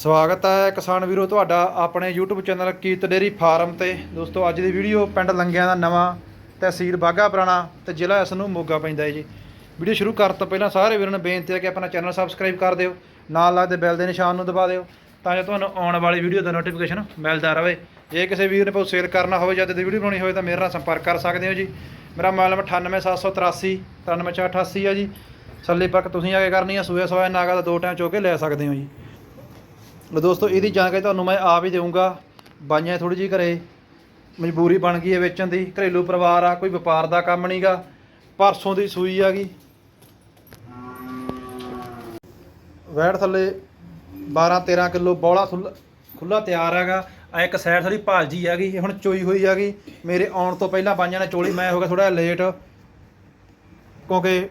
ਸਵਾਗਤ ਹੈ ਕਿਸਾਨ ਵੀਰੋ ਤੁਹਾਡਾ ਆਪਣੇ YouTube channel Kirat dairy farm ਤੇ। ਦੋਸਤੋ, ਅੱਜ ਦੀ ਵੀਡੀਓ ਪਿੰਡ ਲੰਗਿਆਂ ਦਾ ਨਵਾਂ ਤਹਿਸੀਲ ਬਾਗਾ ਪੁਰਾਣਾ ਤੇ ਜ਼ਿਲ੍ਹਾ ਇਸ ਨੂੰ ਮੋਗਾ ਪੈਂਦਾ ਹੈ ਜੀ। ਵੀਡੀਓ ਸ਼ੁਰੂ ਕਰਨ ਤੋਂ ਪਹਿਲਾਂ ਸਾਰੇ ਵੀਰਾਂ ਨੂੰ ਬੇਨਤੀ ਹੈ ਕਿ ਆਪਣਾ ਚੈਨਲ ਸਬਸਕ੍ਰਾਈਬ ਕਰ ਦਿਓ, ਨਾਲ ਲੱਗਦੇ ਬੈਲ ਦੇ ਨਿਸ਼ਾਨ ਨੂੰ ਦਬਾ ਦਿਓ ਤਾਂ ਜੋ ਤੁਹਾਨੂੰ ਆਉਣ ਵਾਲੀ ਵੀਡੀਓ ਦਾ ਨੋਟੀਫਿਕੇਸ਼ਨ ਮਿਲਦਾ ਰਹੇ। ਜੇ ਕਿਸੇ ਵੀਰ ਨੇ ਕੋਈ ਸੇਲ ਕਰਨਾ ਹੋਵੇ ਜਾਂ ਤੇ ਵੀਡੀਓ ਬਣਾਉਣੀ ਹੋਵੇ ਤਾਂ ਮੇਰੇ ਨਾਲ ਸੰਪਰਕ ਕਰ ਸਕਦੇ ਹੋ ਜੀ। ਮੇਰਾ ਮੋਬਾਈਲ ਨੰਬਰ 98783 93488 ਹੈ ਜੀ। ਸੱਲੇ ਪੱਕ ਤੁਸੀਂ ਆ ਕੇ ਕਰਨੀ ਆ ਸੂਏ ਸਵਾਏ ਨਾਗਾ ਦਾ ਦੋ ਟਾਈਮ ਚੋ ਕੇ ਲੈ ਸਕਦੇ ਹੋ ਜੀ। ਲੋ ਦੋਸਤੋ, ਇਹਦੀ ਜਾਣਕਾਰੀ ਤੁਹਾਨੂੰ ਮੈਂ ਆਪ ਹੀ ਦੇਵਾਂਗਾ ਬਾਈਆਂ ਥੋੜੀ ਜਿਹੀ ਘਰੇ ਮਜਬੂਰੀ ਬਣ ਗਈ ਹੈ ਵੇਚਣ ਦੀ। ਘਰੇਲੂ ਪਰਿਵਾਰ ਆ, ਕੋਈ ਵਪਾਰ ਦਾ ਕੰਮ ਨਹੀਂਗਾ ਪਰਸੋਂ ਦੀ ਸੂਈ ਆ ਗਈ। ਵੈੜ ਥੱਲੇ 12 13 ਕਿਲੋ ਬੌਲਾ ਖੁੱਲਾ ਤਿਆਰ ਹੈਗਾ। ਆ ਇੱਕ ਸਾਈਡ ਥੋੜੀ ਭਾਲਜੀ ਹੈਗੀ, ਇਹ ਹੁਣ ਚੋਈ ਹੋਈ ਹੈਗੀ। ਮੇਰੇ ਆਉਣ ਤੋਂ ਪਹਿਲਾਂ ਬਾਈਆਂ ਨੇ ਚੋਲੀ, ਮੈਂ ਹੋ ਗਿਆ ਥੋੜਾ ਲੇਟ ਕਿਉਂਕਿ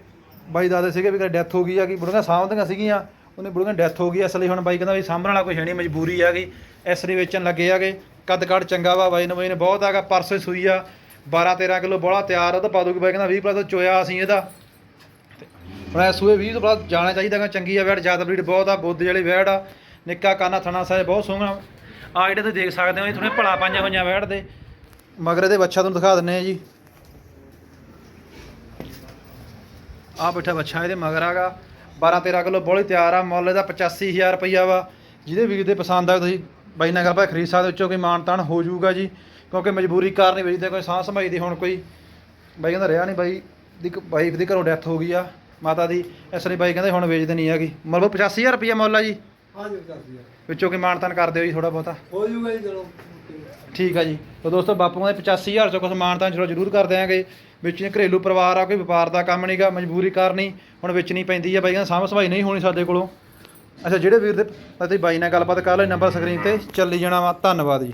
ਬਾਈ ਦਾਦੇ ਸੀਗੇ ਵੀ ਡੈਥ ਹੋ ਗਈ ਹੈਗੀ, ਬੁੜੀਆਂ ਸਾਂਭਦੀਆਂ ਸੀਗੀਆਂ। ਉਹਨੇ ਬੁੜੀਆਂ ਡੈਥ ਹੋ ਗਈ, ਇਸ ਲਈ ਹੁਣ ਬਾਈ ਕਹਿੰਦਾ ਵੀ ਸਾਂਭਣ ਵਾਲਾ ਕੋਈ ਹੈ ਨਹੀਂ, ਮਜਬੂਰੀ ਆ ਗਈ। ਇਸ ਲਈ ਵੇਚਣ ਲੱਗੇ ਹੈਗੇ ਕੱਦ ਕਾਠ ਚੰਗਾ ਵਾ, ਬਾਈ ਨੇ ਬਾਈ ਨੇ ਬਹੁਤ ਹੈਗਾ, ਪਰਸੋਂ ਹੀ ਸੂਈ ਆ 12 13 ਕਿਲੋ ਬੋਲਾ ਤਿਆਰ ਆ ਤਾਂ ਪਾ ਦੂਗੀ ਬਾਈ ਕਹਿੰਦਾ 20 ਪਲੱਸ ਚੋਇਆ ਅਸੀਂ ਇਹਦਾ। ਤੇ ਹੁਣ ਇਹ ਸੂਏ 20 ਤੋਂ ਬਾਅਦ ਜਾਣਾ ਚਾਹੀਦਾ ਚੰਗੀ ਆ ਵੈੜ, ਜ਼ਿਆਦਾ ਬਰੀਡ ਬਹੁਤ ਆ ਬੁੱਧ ਵਾਲੀ ਵੈੜ ਆ, ਨਿੱਕਾ ਕਾਨਾ ਥਣਾ ਸਾਇ ਬਹੁਤ ਸੋਹਣਾ। ਆ ਜਿਹੜੇ ਤੁਸੀਂ ਦੇਖ ਸਕਦੇ ਹੋ, ਇਹ ਥੋੜੇ ਭਲਾ ਪਾਈਆਂ ਹੋਈਆਂ ਵੈੜ ਦੇ। ਮਗਰ ਇਹਦੇ ਬੱਚਾ ਤੁਹਾਨੂੰ ਦਿਖਾ ਦਿੰਨੇ ਆ ਜੀ। ਆ ਬੈਠਾ ਬੱਚਾ ਇਹਦੇ ਮਗਰ ਆਗਾ 12 13 ਕਿਲੋ ਬੋਲੀ ਤਿਆਰ ਆ ਮੁੱਲ ਇਹਦਾ 85000 ਰੁਪਈਆ ਵਾ। ਜਿਹਦੇ ਵੀਰ ਦੇ ਪਸੰਦ ਆ ਤੁਸੀਂ ਬਾਈ ਨਾਲ ਗੱਲਬਾਤ ਖਰੀਦ ਸਕਦੇ ਹੋ ਵਿੱਚੋਂ ਕੋਈ ਮਾਨ ਤਾਨ ਹੋ ਜਾਊਗਾ ਜੀ ਕਿਉਂਕਿ ਮਜਬੂਰੀ ਕਾਰਨ ਵੇਚਦੇ ਕੋਈ ਸਾਹ ਸੰਭਾਈ ਦੀ ਹੁਣ ਕੋਈ ਬਾਈ ਕਹਿੰਦਾ ਰਿਹਾ ਨਹੀਂ ਬਾਈ ਦੀ ਵਾਈਫ ਦੀ ਘਰੋਂ ਡੈਥ ਹੋ ਗਈ ਆ ਮਾਤਾ ਦੀ ਇਸ ਲਈ ਬਾਈ ਕਹਿੰਦੇ ਹੁਣ ਵੇਚਦੇ ਨਹੀਂ ਹੈਗੀ। ਮੁੱਲ 85000 ਰੁਪਈਆ ਮੁੱਲ ਆ ਜੀ। ਹਾਂਜੀ ਕਰਦੀ ਆ ਵਿੱਚੋਂ ਕੋਈ ਮਾਨ ਤਾਨ ਕਰ ਦਿਓ ਜੀ ਥੋੜਾ ਬਹੁਤਾ? ਹੋ ਜੂਗਾ ਜੀ ਚਲੋ। ਠੀਕ ਆ ਜੀ। ਤਾਂ ਦੋਸਤੋ ਬਾਪੂਆਂ ਦੇ 85000 ਚੋਂ ਕੁਛ ਮਾਨ ਤਾਂ ਚਲੋ ਜ਼ਰੂਰ ਕਰ ਦਿਆਂਗੇ। ਵਿੱਚ ਇਹ ਘਰੇਲੂ ਪਰਿਵਾਰ ਆ, ਕੋਈ ਵਪਾਰ ਦਾ ਕੰਮ ਨਹੀਂਗਾ ਮਜਬੂਰੀ ਕਰਨੀ, ਹੁਣ ਵੇਚਣੀ ਪੈਂਦੀ ਆ ਬਾਈ ਕਹਿੰਦਾ ਸਾਂਭ ਸਭਾਈ ਨਹੀਂ ਹੋਣੀ ਸਾਡੇ ਕੋਲੋਂ। ਅੱਛਾ, ਜਿਹੜੇ ਵੀਰ ਦੇ ਅਤੇ ਬਾਈ ਨਾਲ ਗੱਲਬਾਤ ਕਰ ਲਓ, ਨੰਬਰ ਸਕਰੀਨ ਤੇ ਚੱਲੀ ਜਾਣਾ ਵਾ। ਧੰਨਵਾਦ ਜੀ।